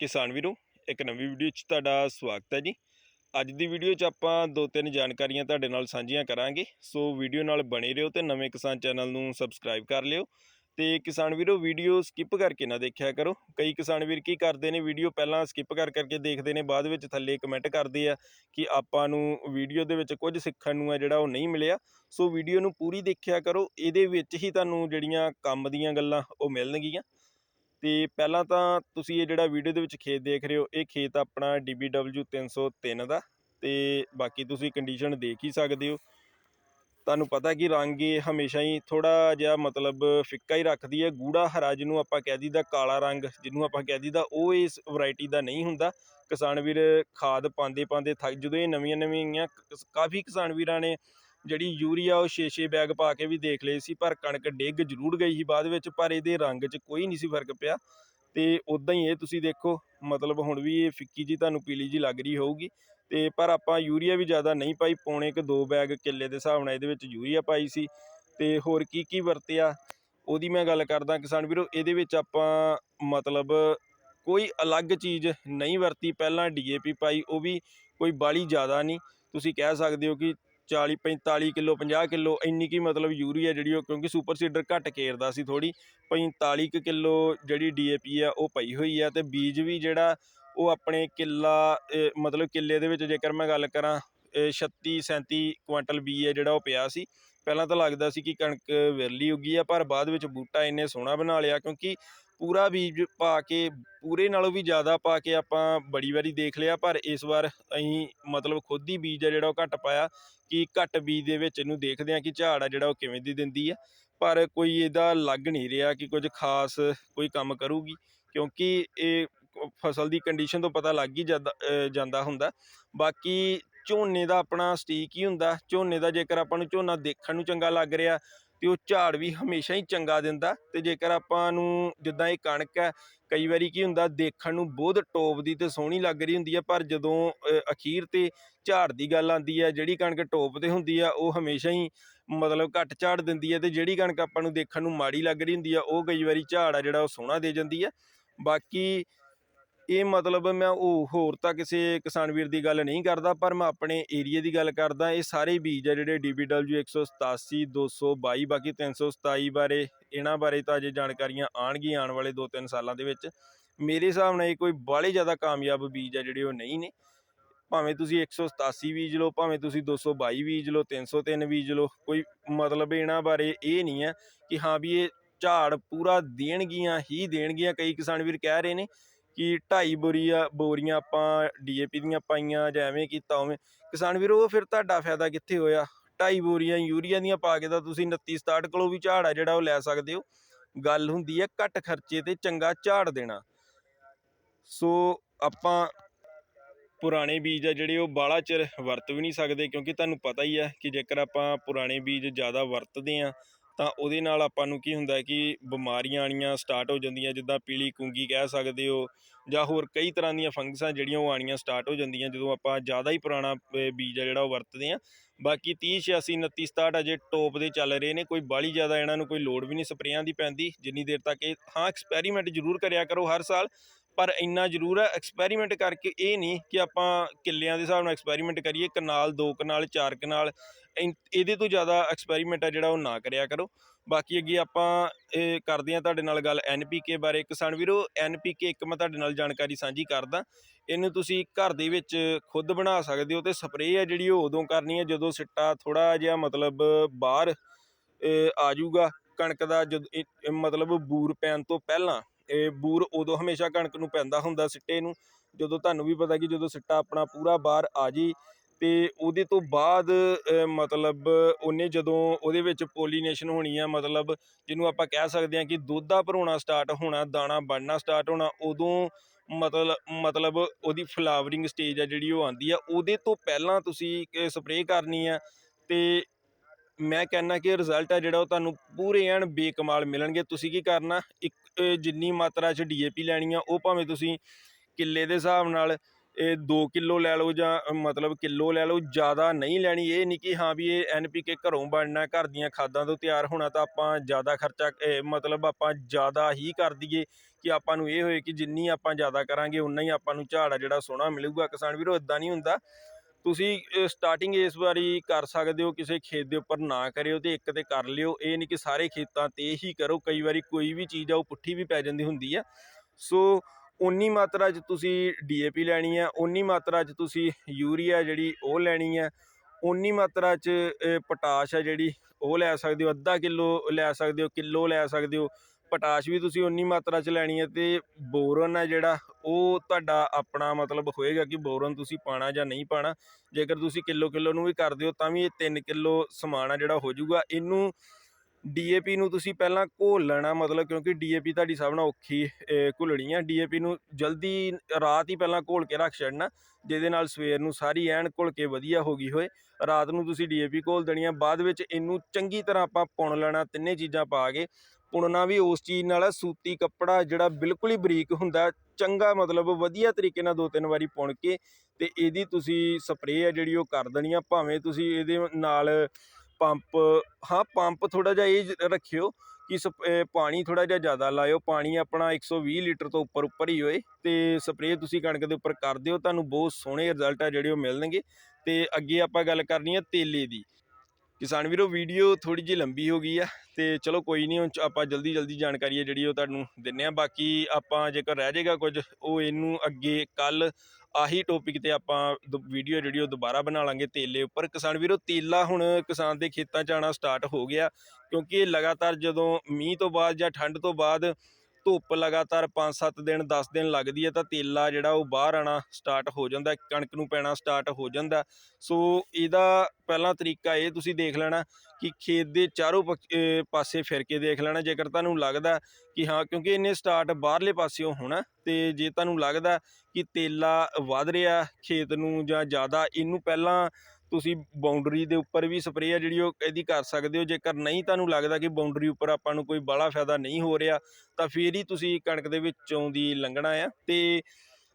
ਕਿਸਾਨ ਵੀਰੋ, ਇੱਕ ਨਵੀਂ ਵੀਡੀਓ 'ਚ ਤੁਹਾਡਾ ਸਵਾਗਤ ਹੈ ਜੀ। ਅੱਜ ਦੀ ਵੀਡੀਓ 'ਚ ਆਪਾਂ ਦੋ ਤਿੰਨ ਜਾਣਕਾਰੀਆਂ ਤੁਹਾਡੇ ਨਾਲ ਸਾਂਝੀਆਂ ਕਰਾਂਗੇ। ਸੋ ਵੀਡੀਓ ਨਾਲ ਬਣੇ ਰਹੋ ਤੇ ਨਵੇਂ ਕਿਸਾਨ ਚੈਨਲ ਨੂੰ ਸਬਸਕ੍ਰਾਈਬ ਕਰ ਲਿਓ। ਤੇ ਕਿਸਾਨ ਵੀਰੋ, ਵੀਡੀਓ ਸਕਿਪ ਕਰਕੇ ਨਾ ਦੇਖਿਆ ਕਰੋ। ਕਈ ਕਿਸਾਨ ਵੀਰ ਕੀ ਕਰਦੇ ਨੇ, ਵੀਡੀਓ ਪਹਿਲਾਂ ਸਕਿਪ ਕਰ ਕਰਕੇ ਦੇਖਦੇ ਨੇ, ਬਾਅਦ ਵਿੱਚ ਥੱਲੇ ਕਮੈਂਟ ਕਰਦੇ ਆ ਕਿ ਆਪਾਂ ਨੂੰ ਵੀਡੀਓ ਦੇ ਵਿੱਚ ਕੁਝ ਸਿੱਖਣ ਨੂੰ ਆ ਜਿਹੜਾ ਉਹ ਨਹੀਂ ਮਿਲਿਆ। ਸੋ ਵੀਡੀਓ ਨੂੰ ਪੂਰੀ ਦੇਖਿਆ ਕਰੋ। ਇਹਦੇ ਵਿੱਚ ਹੀ ਤੁਹਾਨੂੰ ਜਿਹੜੀਆਂ ਕੰਮ ਦੀਆਂ ਗੱਲਾਂ ਉਹ ਮਿਲਣਗੀਆਂ। ਅਤੇ ਪਹਿਲਾਂ ਤਾਂ ਤੁਸੀਂ ਇਹ ਜਿਹੜਾ ਵੀਡੀਓ ਦੇ ਵਿੱਚ ਖੇਤ ਦੇਖ ਰਹੇ ਹੋ, ਇਹ ਖੇਤ ਆਪਣਾ ਡੀ ਬੀ DBW 303 ਦਾ ਅਤੇ ਬਾਕੀ ਤੁਸੀਂ ਕੰਡੀਸ਼ਨ ਦੇਖ ਹੀ ਸਕਦੇ ਹੋ। ਤੁਹਾਨੂੰ ਪਤਾ ਕਿ ਰੰਗ ਇਹ ਹਮੇਸ਼ਾ ਹੀ ਥੋੜਾ ਜਿਹਾ ਮਤਲਬ ਫਿੱਕਾ ਹੀ ਰੱਖਦੀ ਹੈ। ਗੂੜਾ ਹਰਾ ਜਿਹਨੂੰ ਆਪਾਂ ਕਹਿ ਦਈਦਾ ਕਾਲਾ ਰੰਗ, ਜਿਹਨੂੰ ਆਪਾਂ ਕਹਿ ਦਈਦਾ ਉਹ ਇਸ ਵੈਰਾਈਟੀ ਦਾ ਨਹੀਂ ਹੁੰਦਾ। ਕਿਸਾਨ ਵੀਰ ਖਾਦ ਪਾਉਂਦੇ ਪਾਉਂਦੇ ਥੱਕ, ਜਦੋਂ ਇਹ ਨਵੀਆਂ ਨਵੀਆਂ ਕਾਫੀ ਕਿਸਾਨ ਵੀਰਾਂ ਨੇ ਜਿਹੜੀ ਯੂਰੀਆ ਉਹ 6-6 ਬੈਗ ਪਾ ਕੇ ਵੀ ਦੇਖ ਲਏ ਸੀ, ਪਰ ਕਣਕ ਡਿੱਗ ਜ਼ਰੂਰ ਗਈ ਸੀ ਬਾਅਦ ਵਿੱਚ, ਪਰ ਇਹਦੇ ਰੰਗ 'ਚ ਕੋਈ ਨਹੀਂ ਸੀ ਫ਼ਰਕ ਪਿਆ। ਤੇ ਉਦਾਂ ਹੀ ਇਹ ਤੁਸੀਂ ਦੇਖੋ, ਮਤਲਬ ਹੁਣ ਵੀ ਇਹ ਫਿੱਕੀ ਜੀ ਤੁਹਾਨੂੰ ਪੀਲੀ ਜੀ ਲੱਗ ਰਹੀ ਹੋਊਗੀ। ਤੇ ਪਰ ਆਪਾਂ ਯੂਰੀਆ ਵੀ ਜ਼ਿਆਦਾ ਨਹੀਂ ਪਾਈ, ਪੌਣੇ ਕਿ ਦੋ ਬੈਗ ਕਿੱਲੇ ਦੇ ਹਿਸਾਬ ਨਾਲ ਇਹਦੇ ਵਿੱਚ ਯੂਰੀਆ ਪਾਈ ਸੀ। ਤੇ ਹੋਰ ਕੀ ਕੀ ਵਰਤਿਆ? ਉਹਦੀ ਮੈਂ ਗੱਲ ਕਰਦਾ ਕਿਸਾਨ ਵੀਰੋ, ਇਹਦੇ ਵਿੱਚ ਆਪਾਂ ਮਤਲਬ ਕੋਈ ਅਲੱਗ ਚੀਜ਼ ਨਹੀਂ ਵਰਤੀ। ਪਹਿਲਾਂ ਡੀਏਪੀ ਪਾਈ, ਉਹ ਵੀ ਕੋਈ ਬਾਲੀ ਜ਼ਿਆਦਾ ਨਹੀਂ। ਤੁਸੀਂ ਕਹਿ ਸਕਦੇ ਹੋ ਕਿ 40 45 ਕਿਲੋ 50 ਕਿਲੋ, ਇੰਨੀ ਕੀ ਮਤਲਬ ਯੂਰੀਆ ਜਿਹੜੀ ਉਹ ਕਿਉਂਕਿ ਸੁਪਰ ਸੀਡਰ ਘੱਟ ਕੇਰਦਾ ਸੀ ਥੋੜੀ 45 ਕੁ ਕਿਲੋ ਜਿਹੜੀ ਡੀਏਪੀ ਆ ਉਹ ਪਈ ਹੋਈ ਆ ਤੇ ਬੀਜ ਵੀ ਜਿਹੜਾ ਉਹ ਆਪਣੇ ਕਿੱਲਾ ਮਤਲਬ ਕਿੱਲੇ ਦੇ ਵਿੱਚ ਜੇਕਰ ਮੈਂ ਗੱਲ ਕਰਾਂ 36 37 ਕੁਇੰਟਲ ਬੀ ਹੈ ਜਿਹੜਾ ਉਹ ਪਿਆ ਸੀ। ਪਹਿਲਾਂ ਤਾਂ ਲੱਗਦਾ ਸੀ ਕਿ ਕਣਕ ਵਿਰਲੀ ਉੱਗੀ ਆ, ਪਰ ਬਾਅਦ ਵਿੱਚ ਬੂਟਾ ਇੰਨੇ ਸੋਹਣਾ ਬਣਾ ਲਿਆ ਕਿਉਂਕਿ ਪੂਰਾ ਬੀਜ ਪਾ ਕੇ, ਪੂਰੇ ਨਾਲੋਂ ਵੀ ਜ਼ਿਆਦਾ ਪਾ ਕੇ ਆਪਾਂ ਬੜੀ ਵਾਰੀ ਦੇਖ ਲਿਆ, ਪਰ ਇਸ ਵਾਰ ਅਸੀਂ ਮਤਲਬ ਖੁਦ ਹੀ ਬੀਜ ਆ ਜਿਹੜਾ ਉਹ ਘੱਟ ਪਾਇਆ, ਕਿ ਘੱਟ ਬੀਜ ਦੇ ਵਿੱਚ ਇਹਨੂੰ ਦੇਖਦੇ ਹਾਂ ਕਿ ਝਾੜ ਆ ਜਿਹੜਾ ਉਹ ਕਿਵੇਂ ਦੀ ਦਿੰਦੀ ਆ। ਪਰ ਕੋਈ ਇਹਦਾ ਲੱਗ ਨਹੀਂ ਰਿਹਾ ਕਿ ਕੁਝ ਖਾਸ ਕੋਈ ਕੰਮ ਕਰੂਗੀ, ਕਿਉਂਕਿ ਇਹ ਫਸਲ ਦੀ ਕੰਡੀਸ਼ਨ ਤੋਂ ਪਤਾ ਲੱਗ ਹੀ ਜਾਂਦਾ ਜਾਂਦਾ ਹੁੰਦਾ। ਬਾਕੀ ਝੋਨੇ ਦਾ ਆਪਣਾ ਸਟੀਕ ਹੀ ਹੁੰਦਾ, ਝੋਨੇ ਦਾ ਜੇਕਰ ਆਪਾਂ ਨੂੰ ਝੋਨਾ ਦੇਖਣ ਨੂੰ ਚੰਗਾ ਲੱਗ ਰਿਹਾ ਤੇ ਉਹ ਝਾੜ ਵੀ ਹਮੇਸ਼ਾ ਹੀ ਚੰਗਾ ਦਿੰਦਾ ਤੇ ਜੇਕਰ ਆਪਾਂ ਨੂੰ ਜਿੱਦਾਂ ਇਹ ਕਣਕ ਹੈ, ਕਈ ਵਾਰੀ ਕੀ ਹੁੰਦਾ ਦੇਖਣ ਨੂੰ ਬਹੁਤ ਟੋਪ ਦੀ ਤੇ ਸੋਹਣੀ ਲੱਗ ਰਹੀ ਹੁੰਦੀ ਹੈ, ਪਰ ਜਦੋਂ ਅਖੀਰ ਤੇ ਝਾੜ ਦੀ ਗੱਲ ਆਉਂਦੀ ਹੈ, ਜਿਹੜੀ ਕਣਕ ਟੋਪ ਤੇ ਹੁੰਦੀ ਆ ਉਹ ਹਮੇਸ਼ਾ ਹੀ ਮਤਲਬ ਘੱਟ ਝਾੜ ਦਿੰਦੀ ਹੈ ਤੇ ਜਿਹੜੀ ਕਣਕ ਆਪਾਂ ਨੂੰ ਦੇਖਣ ਨੂੰ ਮਾੜੀ ਲੱਗ ਰਹੀ ਹੁੰਦੀ ਆ ਉਹ ਕਈ ਵਾਰੀ ਝਾੜ ਆ ਜਿਹੜਾ ਉਹ ਸੋਹਣਾ ਦੇ ਜਾਂਦੀ ਹੈ। ਬਾਕੀ ਇਹ ਮਤਲਬ ਮੈਂ ਉਹ ਹੋਰ ਤਾਂ ਕਿਸੇ ਕਿਸਾਨ ਵੀਰ ਦੀ ਗੱਲ ਨਹੀਂ ਕਰਦਾ, ਪਰ ਮੈਂ ਆਪਣੇ ਏਰੀਆ ਦੀ ਗੱਲ ਕਰਦਾ, ਇਹ ਸਾਰੇ ਬੀਜ ਆ ਜਿਹੜੇ DBW 187 222 ਬਾਕੀ 327 ਬਾਰੇ, ਇਹਨਾਂ ਬਾਰੇ ਤਾਂ ਅਜੇ ਜਾਣਕਾਰੀਆਂ ਆਣਗੀਆਂ ਆਉਣ ਵਾਲੇ 2-3 ਸਾਲਾਂ ਦੇ ਵਿੱਚ। ਮੇਰੇ ਹਿਸਾਬ ਨਾਲ ਇਹ ਕੋਈ ਬਾਹਲੇ ਜ਼ਿਆਦਾ ਕਾਮਯਾਬ ਬੀਜ ਆ ਜਿਹੜੇ ਉਹ ਨਹੀਂ ਨੇ। ਭਾਵੇਂ ਤੁਸੀਂ 187 ਬੀਜ ਲਓ, ਭਾਵੇਂ ਤੁਸੀਂ 222 ਬੀਜ ਲਓ 303 ਬੀਜ ਲਓ, ਕੋਈ ਮਤਲਬ ਇਹਨਾਂ ਬਾਰੇ ਇਹ ਨਹੀਂ ਹੈ ਕਿ ਹਾਂ ਵੀ ਇਹ ਝਾੜ ਪੂਰਾ ਦੇਣਗੀਆਂ, ਹੀ ਦੇਣਗੀਆਂ, ਕਈ ਕਿਸਾਨ ਵੀਰ ਕਹਿ ਰਹੇ ਨੇ ਕਿ 2.5 ਬੋਰੀਆਂ ਬੋਰੀਆਂ ਆਪਾਂ ਡੀਏਪੀ ਦੀਆਂ ਪਾਈਆਂ ਜਾਂ ਐਵੇਂ ਕੀਤਾ ਉਵੇਂ। ਕਿਸਾਨ ਵੀਰ, ਉਹ ਫਿਰ ਤੁਹਾਡਾ ਫਾਇਦਾ ਕਿੱਥੇ ਹੋਇਆ? ਢਾਈ ਬੋਰੀਆਂ ਯੂਰੀਆ ਦੀਆਂ ਪਾ ਕੇ ਤਾਂ ਤੁਸੀਂ 29 67 ਕੋਲੋਂ ਵੀ ਝਾੜ ਆ ਜਿਹੜਾ ਉਹ ਲੈ ਸਕਦੇ ਹੋ। ਗੱਲ ਹੁੰਦੀ ਹੈ ਘੱਟ ਖਰਚੇ ਤੇ ਚੰਗਾ ਝਾੜ ਦੇਣਾ। ਸੋ ਆਪਾਂ ਪੁਰਾਣੇ ਬੀਜ ਆ ਜਿਹੜੇ ਉਹ ਬਾਲਾ ਚਿਰ ਵਰਤ ਵੀ ਨਹੀਂ ਸਕਦੇ ਕਿਉਂਕਿ ਤੁਹਾਨੂੰ ਪਤਾ ਹੀ ਹੈ ਕਿ ਜੇਕਰ ਆਪਾਂ ਪੁਰਾਣੇ ਬੀਜ ਜ਼ਿਆਦਾ ਵਰਤਦੇ ਆ ਤਾਂ ਉਹਦੇ ਨਾਲ ਆਪਾਂ ਨੂੰ ਕੀ ਹੁੰਦਾ ਕਿ ਬਿਮਾਰੀਆਂ ਆਉਣੀਆਂ ਸਟਾਰਟ ਹੋ ਜਾਂਦੀਆਂ, ਜਿੱਦਾਂ ਪੀਲੀ ਕੁੰਗੀ ਕਹਿ ਸਕਦੇ ਹੋ, ਜਾਂ ਹੋਰ ਕਈ ਤਰ੍ਹਾਂ ਦੀਆਂ ਫੰਗਸਾਂ ਜਿਹੜੀਆਂ ਉਹ ਆਉਣੀਆਂ ਸਟਾਰਟ ਹੋ ਜਾਂਦੀਆਂ, ਜਦੋਂ ਆਪਾਂ ਜ਼ਿਆਦਾ ਹੀ ਪੁਰਾਣਾ ਬੀਜ ਆ ਜਿਹੜਾ ਉਹ ਵਰਤਦੇ ਆ ਬਾਕੀ 30 86 29 67 ਅਜੇ ਟੋਪ ਦੇ ਚੱਲ ਰਹੇ ਨੇ, ਕੋਈ ਬਾਲੀ ਜ਼ਿਆਦਾ ਇਹਨਾਂ ਨੂੰ ਕੋਈ ਲੋੜ ਵੀ ਨਹੀਂ, ਸਪਰੇਆਂ ਦੀ ਪੈਂਦੀ, ਜਿੰਨੀ ਦੇਰ ਤੱਕ ਇਹ, ਹਾਂ ਐਕਸਪੈਰੀਮੈਂਟ ਜ਼ਰੂਰ ਕਰਿਆ ਕਰੋ ਹਰ ਸਾਲ। ਪਰ ਇੰਨਾ ਜ਼ਰੂਰ ਹੈ ਐਕਸਪੈਰੀਮੈਂਟ ਕਰਕੇ ਇਹ ਨਹੀਂ ਕਿ ਆਪਾਂ ਕਿੱਲਿਆਂ ਦੇ ਹਿਸਾਬ ਨਾਲ ਐਕਸਪੈਰੀਮੈਂਟ ਕਰੀਏ, ਕਨਾਲ, ਦੋ ਕਨਾਲ, ਚਾਰ ਕਨਾਲ ਇਨ- ਇਹਦੇ ਤੋਂ ਜ਼ਿਆਦਾ ਐਕਸਪੈਰੀਮੈਂਟ ਆ ਜਿਹੜਾ ਉਹ ਨਾ ਕਰਿਆ ਕਰੋ। ਬਾਕੀ ਅੱਗੇ ਆਪਾਂ ਇਹ ਕਰਦੇ ਹਾਂ ਤੁਹਾਡੇ ਨਾਲ ਗੱਲ ਐਨਪੀਕੇ ਬਾਰੇ। ਕਿਸਾਨ ਵੀਰੋ ਐਨਪੀਕੇ ਇੱਕ ਮੈਂ ਤੁਹਾਡੇ ਨਾਲ ਜਾਣਕਾਰੀ ਸਾਂਝੀ ਕਰਦਾ। ਇਹਨੂੰ ਤੁਸੀਂ ਘਰ ਦੇ ਵਿੱਚ ਖੁਦ ਬਣਾ ਸਕਦੇ ਹੋ ਤੇ ਸਪਰੇਅ ਆ ਜਿਹੜੀ ਉਹ ਉਦੋਂ ਕਰਨੀ ਹੈ ਜਦੋਂ ਸਿੱਟਾ ਥੋੜਾ ਜਿਹਾ ਮਤਲਬ ਬਾਹਰ ਆ ਜਾਊਗਾ, ਕਣਕ ਦਾ ਜਦ ਇਹ- ਮਤਲਬ ਬੂਰ ਪੈਣ ਤੋਂ ਪਹਿਲਾਂ। ਇਹ ਬੂਰ ਉਦੋਂ ਹਮੇਸ਼ਾ ਕਣਕ ਨੂੰ ਪੈਂਦਾ ਹੁੰਦਾ ਸਿੱਟੇ ਨੂੰ, ਜਦੋਂ ਤੁਹਾਨੂੰ ਵੀ ਪਤਾ ਕਿ ਜਦੋਂ ਸਿੱਟਾ ਆਪਣਾ ਪੂਰਾ ਬਾਹਰ ਆ ਜੀ ਤੇ ਉਹਦੇ ਤੋਂ ਬਾਅਦ ਮਤਲਬ ਉਹਨੇ ਜਦੋਂ ਉਹਦੇ ਵਿੱਚ ਪੋਲੀਨੇਸ਼ਨ ਹੋਣੀ ਆ, ਮਤਲਬ ਜਿਹਨੂੰ ਆਪਾਂ ਕਹਿ ਸਕਦੇ ਹਾਂ ਕਿ ਦੁੱਧਾ ਭਰਾਉਣਾ ਸਟਾਰਟ ਹੋਣਾ, ਦਾਣਾ ਬਣਨਾ ਸਟਾਰਟ ਹੋਣਾ, ਉਦੋਂ ਮਤਲਬ ਮਤਲਬ ਉਹਦੀ ਫਲਾਵਰਿੰਗ ਸਟੇਜ ਆ ਜਿਹੜੀ ਉਹ ਆਂਦੀ ਆ, ਉਹਦੇ ਤੋਂ ਪਹਿਲਾਂ ਤੁਸੀਂ ਸਪਰੇਅ ਕਰਨੀ ਆ, ਤੇ ਮੈਂ ਕਹਿੰਨਾ ਕਿ ਰਿਜ਼ਲਟ ਆ ਜਿਹੜਾ ਉਹ ਤੁਹਾਨੂੰ ਪੂਰੇ ਐਨ ਬੇਕਮਾਲ ਮਿਲਣਗੇ। ਤੁਸੀਂ ਕੀ ਕਰਨਾ, ਇੱਕ ਜਿੰਨੀ ਮਾਤਰਾ 'ਚ ਡੀਏਪੀ ਲੈਣੀ ਆ, ਉਹ ਭਾਵੇਂ ਤੁਸੀਂ ਕਿੱਲੇ ਦੇ ਹਿਸਾਬ ਨਾਲ ਇਹ 2 ਕਿਲੋ ਲੈ ਲਓ ਜਾਂ ਮਤਲਬ ਕਿਲੋ ਲੈ ਲਓ, ਜ਼ਿਆਦਾ ਨਹੀਂ ਲੈਣੀ। ਇਹ ਨਹੀਂ ਕਿ ਹਾਂ ਵੀ ਇਹ ਐਨਪੀਕੇ ਘਰੋਂ ਬਣਨਾ, ਘਰ ਦੀਆਂ ਖਾਦਾਂ ਤੋਂ ਤਿਆਰ ਹੋਣਾ ਤਾਂ ਆਪਾਂ ਜ਼ਿਆਦਾ ਖਰਚਾ ਮਤਲਬ ਆਪਾਂ ਜ਼ਿਆਦਾ ਹੀ ਕਰ ਦਈਏ ਕਿ ਆਪਾਂ ਨੂੰ ਇਹ ਹੋਏ ਕਿ ਜਿੰਨੀ ਆਪਾਂ ਜ਼ਿਆਦਾ ਕਰਾਂਗੇ ਉਨਾ ਹੀ ਆਪਾਂ ਨੂੰ ਝਾੜ ਆ ਜਿਹੜਾ ਸੋਹਣਾ ਮਿਲੂਗਾ। ਕਿਸਾਨ ਵੀਰੋ ਇਦਾਂ ਨਹੀਂ ਹੁੰਦਾ। ਤੁਸੀਂ ਸਟਾਰਟਿੰਗ ਇਸ ਵਾਰੀ ਕਰ ਸਕਦੇ ਹੋ, ਕਿਸੇ ਖੇਤ ਦੇ ਉੱਪਰ ਨਾ ਕਰਿਓ ਤੇ ਇੱਕ ਤੇ ਕਰ ਲਿਓ। ਇਹ ਨਹੀਂ ਕਿ ਸਾਰੇ ਖੇਤਾਂ ਤੇ ਹੀ ਕਰੋ, ਕਈ ਵਾਰੀ ਕੋਈ ਵੀ ਚੀਜ਼ ਆ, ਉਹ ਪੁੱਠੀ ਵੀ ਪੈ ਜਾਂਦੀ ਹੁੰਦੀ ਆ। ਸੋ ਉਨੀ ਮਾਤਰਾ 'ਚ ਤੁਸੀਂ ਡੀਏਪੀ ਲੈਣੀ ਹੈ ਉਨੀ ਮਾਤਰਾ 'ਚ ਤੁਸੀਂ ਯੂਰੀਆ ਜਿਹੜੀ ਉਹ ਲੈਣੀ ਹੈ ਉਨੀ ਮਾਤਰਾ 'ਚ ਪੋਟਾਸ਼ ਹੈ ਜਿਹੜੀ ਉਹ ਲੈ ਸਕਦੇ ਹੋ, ਅੱਧਾ ਕਿਲੋ ਲੈ ਸਕਦੇ ਹੋ, ਕਿਲੋ ਲੈ ਸਕਦੇ ਹੋ। ਪੋਟਾਸ਼ ਵੀ ਤੁਸੀਂ ਉਨੀ ਮਾਤਰਾ 'ਚ ਲੈਣੀ ਹੈ ਤੇ ਬੋਰਨ ਹੈ ਜਿਹੜਾ ਉਹ ਤੁਹਾਡਾ ਆਪਣਾ ਮਤਲਬ ਹੋਏਗਾ ਕਿ ਬੋਰਨ ਤੁਸੀਂ ਪਾਣਾ ਜਾਂ ਨਹੀਂ ਪਾਣਾ। ਜੇਕਰ ਤੁਸੀਂ ਕਿਲੋ ਕਿਲੋ ਨੂੰ ਵੀ ਕਰਦੇ ਹੋ ਤਾਂ ਵੀ ਇਹ 3 ਕਿਲੋ ਸਮਾਨ ਆ ਜਿਹੜਾ ਹੋ ਜਾਊਗਾ ਇਹਨੂੰ ਡੀਏਪੀ ਨੂੰ ਤੁਸੀਂ ਪਹਿਲਾਂ ਘੋਲ ਲੈਣਾ ਮਤਲਬ ਕਿਉਂਕਿ ਡੀਏਪੀ ਤੁਹਾਡੀ ਸਭ ਨਾਲ ਔਖੀ ਅਹ, ਘੁਲਣੀ ਆ। ਡੀਏਪੀ ਨੂੰ ਜਲਦੀ ਰਾਤ ਹੀ ਪਹਿਲਾਂ ਘੋਲ ਕੇ ਰੱਖ ਛੱਡਣਾ ਜਿਹਦੇ ਨਾਲ ਸਵੇਰ ਨੂੰ ਸਾਰੀ ਐਨ ਘੁਲ ਕੇ ਵਧੀਆ ਹੋ ਗਈ ਹੋਏ। ਰਾਤ ਨੂੰ ਤੁਸੀਂ ਡੀਏਪੀ ਘੋਲ ਦੇਣੀ ਆ ਬਾਅਦ ਵਿੱਚ ਇਹਨੂੰ ਚੰਗੀ ਤਰ੍ਹਾਂ ਆਪਾਂ ਪੁਣ ਲੈਣਾ ਤਿੰਨੇ ਚੀਜ਼ਾਂ ਪਾ ਕੇ। ਪੁਣਨਾ ਵੀ ਉਸ ਚੀਜ਼ ਨਾਲ ਸੂਤੀ ਕੱਪੜਾ ਜਿਹੜਾ ਬਿਲਕੁਲ ਹੀ ਬਰੀਕ ਹੁੰਦਾ, ਚੰਗਾ ਮਤਲਬ ਵਧੀਆ ਤਰੀਕੇ ਨਾਲ ਦੋ ਤਿੰਨ ਵਾਰੀ ਪੁਣ ਕੇ ਤੇ ਇਹਦੀ ਤੁਸੀਂ ਸਪਰੇਅ ਆ ਜਿਹੜੀ ਉਹ ਕਰ ਦੇਣੀ ਆ, ਭਾਵੇਂ ਤੁਸੀਂ ਇਹਦੇ ਨਾਲ ਪੰਪ, ਹਾਂ, ਪੰਪ ਥੋੜਾ ਜਿਹਾ ਇਹ ਰੱਖਿਓ ਕਿ ਸਪ- ਪਾਣੀ ਥੋੜਾ ਜਿਹਾ ਜ਼ਿਆਦਾ ਲਾਇਓ, ਪਾਣੀ ਆਪਣਾ 120 ਲੀਟਰ ਤੋਂ ਉੱਪਰ ਉੱਪਰ ਹੀ ਹੋਏ ਤੇ ਸਪਰੇਅ ਤੁਸੀਂ ਕਣਕ ਦੇ ਉੱਪਰ ਕਰ ਦਿਓ, ਤੁਹਾਨੂੰ ਬਹੁਤ ਸੋਹਣੇ ਰਿਜ਼ਲਟ ਆ ਜਿਹੜੇ ਉਹ ਮਿਲਣਗੇ ਤੇ ਅੱਗੇ ਆਪਾਂ ਗੱਲ ਕਰਨੀ ਆ ਤੇਲੇ ਦੀ। ਕਿਸਾਨ ਵੀਰੋ, ਵੀਡੀਓ ਥੋੜੀ ਜਿਹੀ ਲੰਬੀ ਹੋ ਗਈ ਆ ਤੇ ਚਲੋ ਕੋਈ ਨਹੀਂ ਹੁਣ ਆਪਾਂ ਜਲਦੀ ਜਲਦੀ ਜਾਣਕਾਰੀ ਹੈ ਜਿਹੜੀ ਉਹ ਤੁਹਾਨੂੰ ਦਿੰਨੇ ਆ। ਬਾਕੀ ਆਪਾਂ ਜੇਕਰ ਰਹਿ ਜਾਏਗਾ ਕੁਝ, ਉਹ ਇਹਨੂੰ ਅੱਗੇ ਕੱਲ ਆਹੀ ਟੌਪਿਕ ਤੇ ਆਪਾਂ ਵੀਡੀਓ ਜਿਹੜੀ ਉਹ ਦੁਬਾਰਾ ਬਣਾ ਲਾਂਗੇ ਤੇਲੇ ਉੱਪਰ। ਕਿਸਾਨ ਵੀਰੋ, ਤੇਲਾ ਹੁਣ ਕਿਸਾਨ ਦੇ ਖੇਤਾਂ 'ਚ ਆਉਣਾ ਸਟਾਰਟ ਹੋ ਗਿਆ, ਕਿਉਂਕਿ ਇਹ ਲਗਾਤਾਰ ਜਦੋਂ ਮੀਂਹ ਤੋਂ ਬਾਅਦ ਜਾਂ ਠੰਡ ਤੋਂ ਬਾਅਦ ਧੁੱਪ ਲਗਾਤਾਰ 5-7 ਦਿਨ 10 ਦਿਨ ਲੱਗਦੀ ਹੈ, ਤਾਂ ਤੇਲਾ ਜਿਹੜਾ ਉਹ ਬਾਹਰ ਆਣਾ ਸਟਾਰਟ ਹੋ ਜਾਂਦਾ ਕਣਕ ਨੂੰ ਪੈਣਾ ਸਟਾਰਟ ਹੋ ਜਾਂਦਾ ਸੋ ਇਹਦਾ ਪਹਿਲਾ ਤਰੀਕਾ ਇਹ ਤੁਸੀਂ ਦੇਖ ਲੈਣਾ ਕਿ ਖੇਤ ਦੇ ਚਾਰੋਂ ਪੱਖ- ਪਾਸੇ ਫਿਰ ਕੇ ਦੇਖ ਲੈਣਾ, ਜੇਕਰ ਤੁਹਾਨੂੰ ਲੱਗਦਾ ਕਿ ਹਾਂ, ਕਿਉਂਕਿ ਇਹਨੇ ਸਟਾਰਟ ਬਾਹਰਲੇ ਪਾਸਿਓਂ ਹੋਣਾ, ਤੇ ਜੇ ਤੁਹਾਨੂੰ ਲੱਗਦਾ ਕਿ ਤੇਲਾ ਵੱਧ ਰਿਹਾ ਖੇਤ ਨੂੰ ਜਾਂ ਜ਼ਿਆਦਾ, ਇਹਨੂੰ ਪਹਿਲਾਂ ਤੁਸੀਂ ਬਾਉਂਡਰੀ ਦੇ ਉੱਪਰ ਵੀ ਸਪਰੇਅ ਆ ਜਿਹੜੀ ਉਹ ਇਹਦੀ ਕਰ ਸਕਦੇ ਹੋ। ਜੇਕਰ ਨਹੀਂ ਤੁਹਾਨੂੰ ਲੱਗਦਾ ਕਿ ਬਾਉਂਡਰੀ ਉੱਪਰ ਆਪਾਂ ਨੂੰ ਕੋਈ ਬਾਹਲਾ ਫਾਇਦਾ ਨਹੀਂ ਹੋ ਰਿਹਾ, ਤਾਂ ਫੇਰ ਹੀ ਤੁਸੀਂ ਕਣਕ ਦੇ ਵਿੱਚੋਂ ਦੀ ਲੰਘਣਾ ਆ। ਤੇ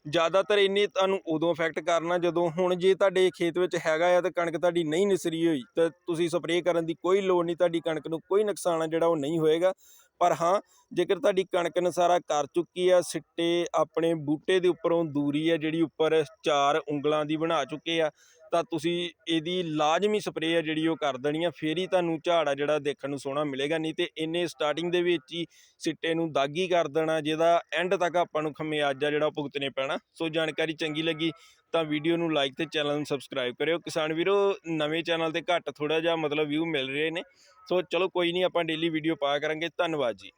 ਜ਼ਿਆਦਾਤਰ ਇੰਨੇ ਤੁਹਾਨੂੰ ਉਦੋਂ ਇਫੈਕਟ ਕਰਨਾ ਜਦੋਂ ਹੁਣ ਜੇ ਤੁਹਾਡੇ ਖੇਤ ਵਿੱਚ ਹੈਗਾ ਆ ਤੇ ਕਣਕ ਤੁਹਾਡੀ ਨਹੀਂ ਨਿਸਰੀ ਹੋਈ, ਤਾਂ ਤੁਸੀਂ ਸਪਰੇਅ ਕਰਨ ਦੀ ਕੋਈ ਲੋੜ ਨਹੀਂ, ਤੁਹਾਡੀ ਕਣਕ ਨੂੰ ਕੋਈ ਨੁਕਸਾਨ ਆ ਜਿਹੜਾ ਉਹ ਨਹੀਂ ਹੋਏਗਾ। ਪਰ ਹਾਂ, ਜੇਕਰ ਤੁਹਾਡੀ ਕਣਕ ਨਸਾਰਾ ਕਰ ਚੁੱਕੀ ਆ, ਸਿੱਟੇ ਆਪਣੇ ਬੂਟੇ ਦੇ ਉੱਪਰੋਂ ਦੂਰੀ ਆ ਜਿਹੜੀ ਉੱਪਰ ਚਾਰ ਉਂਗਲਾਂ ਦੀ ਬਣਾ ਚੁੱਕੇ ਆ ਤਾਂ ਤੁਸੀਂ ਇਹਦੀ ਲਾਜ਼ਮੀ ਸਪਰੇਅ ਆ ਜਿਹੜੀ ਉਹ ਕਰ ਦੇਣੀ ਆ, ਫੇਰ ਹੀ ਤੁਹਾਨੂੰ ਝਾੜ ਆ ਜਿਹੜਾ ਦੇਖਣ ਨੂੰ ਸੋਹਣਾ ਮਿਲੇਗਾ, ਨਹੀਂ ਤੇ ਇਹਨੇ ਸਟਾਰਟਿੰਗ ਦੇ ਵਿੱਚ ਹੀ ਸਿੱਟੇ ਨੂੰ ਦਾਗੀ ਕਰ ਦੇਣਾ, ਜਿਹਦਾ ਐਂਡ ਤੱਕ ਆਪਾਂ ਨੂੰ ਖਮਿਆਜਾ ਜਿਹੜਾ ਉਹ ਭੁਗਤਣੇ ਪੈਣਾ। ਸੋ ਜਾਣਕਾਰੀ ਚੰਗੀ ਲੱਗੀ ਤਾਂ ਵੀਡੀਓ ਨੂੰ ਲਾਈਕ ਤੇ ਚੈਨਲ ਨੂੰ ਸਬਸਕ੍ਰਾਈਬ ਕਰਿਓ। ਕਿਸਾਨ ਵੀਰੋ, ਨਵੇਂ ਚੈਨਲ ਤੇ ਘੱਟ ਥੋੜਾ ਜਿਹਾ ਮਤਲਬ ਵਿਊ ਮਿਲ ਰਹੇ ਨੇ। ਸੋ ਚਲੋ ਕੋਈ ਨਹੀਂ, ਆਪਾਂ ਡੇਲੀ ਵੀਡੀਓ ਪਾਇਆ ਕਰਾਂਗੇ। ਧੰਨਵਾਦ ਜੀ।